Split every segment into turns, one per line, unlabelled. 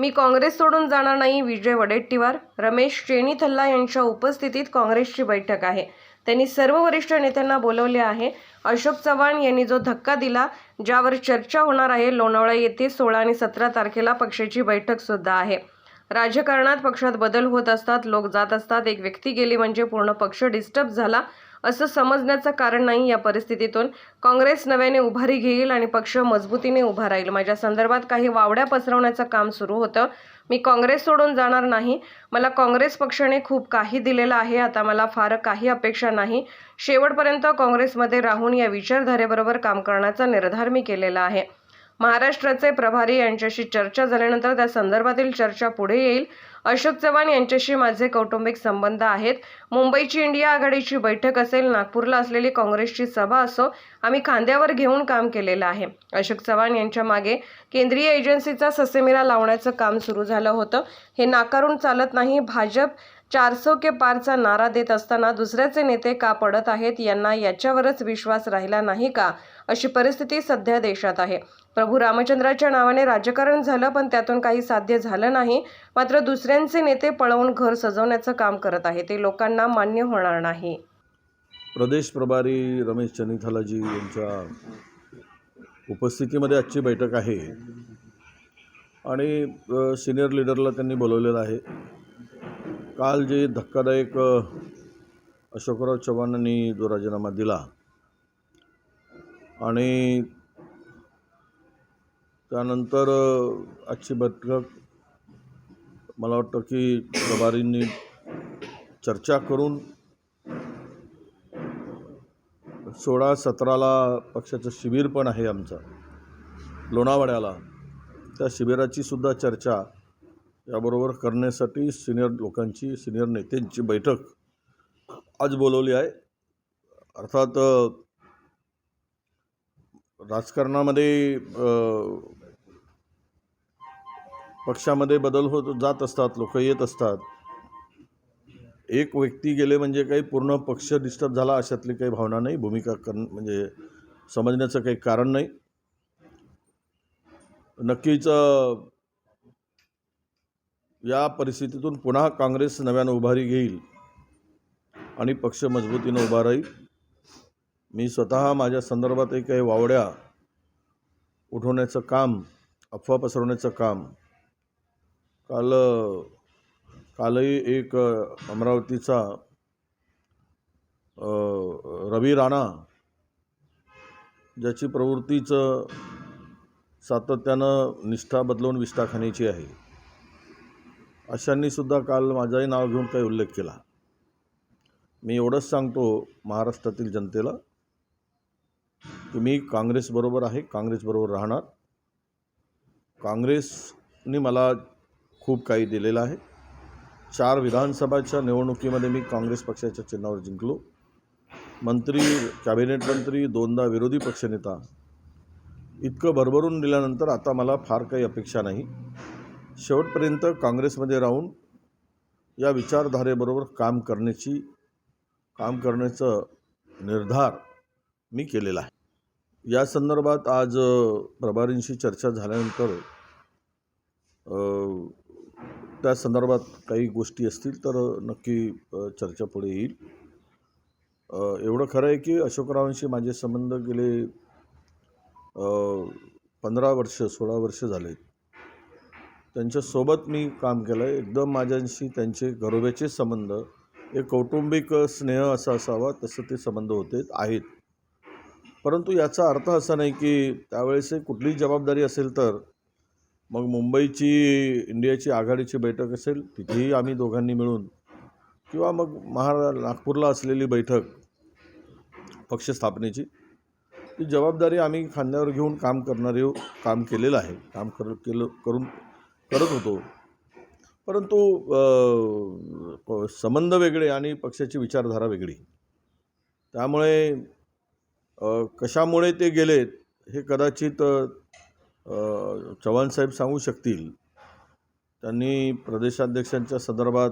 मी काँग्रेस सोडून जाणार नाही विजय वडेट्टीवार. रमेश चेनीथल्ला यांच्या उपस्थितीत काँग्रेसची बैठक आहे. त्यांनी सर्व वरिष्ठ नेत्यांना बोलवले आहे. अशोक चव्हाण यांनी जो धक्का दिला ज्यावर चर्चा होणार आहे लोणावळा येथे सोळा आणि सतरा तारखेला पक्षाची बैठक सुद्धा आहे. राजकारणात पक्षात बदल होत असतात लोक जात असतात. एक व्यक्ती गेली म्हणजे पूर्ण पक्ष डिस्टर्ब झाला. असं समजण्याचं कारण नाही या परिस्थितीतून. काँग्रेस नव्याने उभारी घेईल आणि पक्ष मजबूतीने उभा राहील. माझ्या संदर्भात काही वावड्या पसरवण्याचं काम सुरू होतं. मी काँग्रेस सोडून जाणार नाही. मला काँग्रेस पक्षाने खूप काही दिलेलं आहे. आता मला फार काही अपेक्षा नाही. शेवटपर्यंत काँग्रेसमध्ये राहून या विचारधारेबरोबर काम करण्याचा निर्धार मी केलेला आहे. महाराष्ट्राचे प्रभारी यांच्याशी चर्चा झाल्यानंतर त्या संदर्भातील चर्चा पुढे येईल. अशोक चव्हाण यांच्याशी माझे कौटुंबिक संबंध आहेत. मुंबईची इंडिया आघाडीची बैठक असेल नागपूरला असलेली काँग्रेसची सभा असो आम्ही खांद्यावर घेऊन काम केलेलं आहे. अशोक चव्हाण यांच्या मागे केंद्रीय एजन्सीचा ससेमिरा लावण्याचं काम सुरू झालं होतं. हे नाकारून चालत नाही भाजप चारसो के पारचा नारा देत असताना दुसऱ्याचे नेते का पडत आहेत यांना याच्यावरच विश्वास राहिला नाही का? अशी परिस्थिती सध्या देशात आहे. प्रभू रामचंद्राच्या नावाने राजकारण झालं पण त्यातून काही साध्य झालं नाही. मात्र दुसऱ्यांचे नेते पळवून घर सजवण्याचं काम करत आहे ते लोकांना मान्य होणार नाही.
प्रदेश प्रभारी रमेश चनिथालाजी यांच्या उपस्थितीमध्ये आजची बैठक आहे. आणि सिनियर लीडरला त्यांनी बोलवलेलं आहे. काल जे धक्कादायक अशोकराव चव्हाणांनी जो राजीनामा दिला आणि त्यानंतर आजची बैठक मला वाटतं की प्रभारींनी चर्चा करून सोळा सतराला पक्षाचं शिबिर पण आहे आमचं. लोणावळ्याला. त्या शिबिराची सुद्धा चर्चा याबरोबर करण्यासाठी सिनियर लोकांची सिनियर नेत्यांची बैठक आज बोलवली आहे. अर्थात राजकारणामध्ये पक्षामध्ये बदल होत जात असतात लोक येत असतात. एक व्यक्ती गेले म्हणजे काही पूर्ण पक्ष डिस्टर्ब झाला अशातली काही भावना नाही भूमिका कर म्हणजे समजण्याचं काही कारण नाही. नक्कीच या परिस्थितीतून पुन्हा काँग्रेस नव्यानं उभारी घेईल आणि पक्ष मजबूतीनं उभा राहील. मी स्वतः माझ्या संदर्भातही काही वावड्या उठवण्याचं काम अफवा पसरवण्याचं काम काल कालही एक अमरावतीचा रवी राणा ज्याची प्रवृत्तीचं सातत्यानं निष्ठा बदलवून विष्ठा खाण्याची आहे. अशांनी सुद्धा काल माझंही नाव घेऊन काही उल्लेख केला. मी एवढंच सांगतो महाराष्ट्रातील जनतेला की मी काँग्रेसबरोबर आहे काँग्रेसबरोबर राहणार. काँग्रेसने मला खूप काही दिलेलं आहे. चार विधानसभाच्या निवडणुकीमध्ये मी काँग्रेस पक्षाच्या चिन्हावर जिंकलो. मंत्री कॅबिनेट मंत्री दोनदा विरोधी पक्षनेता इतकं भरभरून दिल्यानंतर आता मला फार काही अपेक्षा नाही. शेवटपर्यंत काँग्रेसमध्ये राहून या विचारधारेबरोबर काम करण्याची काम करण्याचं निर्धार मी केलेला आहे. या संदर्भात आज प्रभारींशी चर्चा झाल्यानंतर त्या संदर्भात काही गोष्टी असतील तर नक्की चर्चा पुढे येईल. एवढं खरं आहे की अशोकरावांशी माझे संबंध गेले पंधरा वर्ष सोळा वर्ष झाले त्यांच्यासोबत मी काम केलं आहे एकदम माझ्याशी त्यांचे घरोब्याचे संबंध एक कौटुंबिक स्नेह असा असावा तसं ते संबंध होते आहेत. परंतु याचा अर्थ असा नाही की त्यावेळेस कुठलीही जबाबदारी असेल तर मग मुंबईची इंडियाची आघाडीची बैठक असेल तिथेही आम्ही दोघांनी मिळून किंवा मग महारा नागपूरला असलेली बैठक पक्ष स्थापनेची ती जबाबदारी आम्ही खांद्यावर घेऊन काम करणारे काम केलेलं आहे. काम कर केलं करून करत होतो. परंतु संबंध वेगळे आणि पक्षाची विचारधारा वेगळी. त्यामुळे कशामुळे ते गेलेत हे कदाचित चव्हाणसाहेब सांगू शकतील त्यांनी प्रदेशाध्यक्षांच्या संदर्भात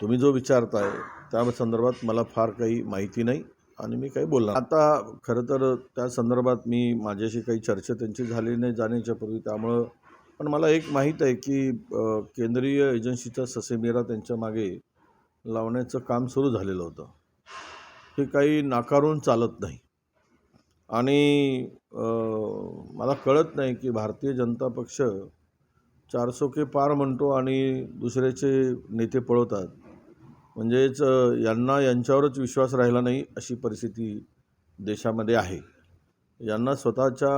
तुम्ही जो विचारताय त्या संदर्भात मला फार काही माहिती नाही आणि मी काही बोलणार आता खरं तर त्या संदर्भात मी माझ्याशी काही चर्चा त्यांची झाली नाही जाण्याच्या पूर्वी त्यामुळं पण मला एक माहीत आहे की केंद्रीय एजन्सीचा ससेमिरा त्यांच्या मागे लावण्याचं काम सुरू झालेलं होतं. हे काही नाकारून चालत नाही. आणि मला कळत नाही की भारतीय जनता पक्ष चारसोके पार म्हणतो आणि दुसऱ्याचे नेते पळवतात. म्हणजेच यांना यांच्यावरच विश्वास राहिला नाही अशी परिस्थिती देशामध्ये आहे. यांना स्वतःच्या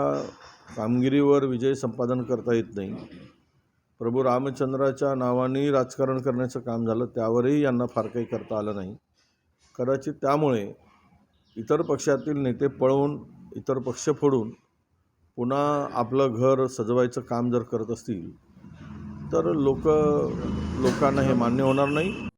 कामगिरीवर विजय संपादन करता येत नाही. प्रभू रामचंद्राच्या नावाने राजकारण करण्याचं काम झालं त्यावरही यांना फार काही करता आलं नाही. कदाचित त्यामुळे इतर पक्षातील नेते पळवून इतर पक्ष फोडून पुन्हा आपलं घर सजवायचं काम जर करत असतील तर लोक लोकांना हे मान्य होणार नाही.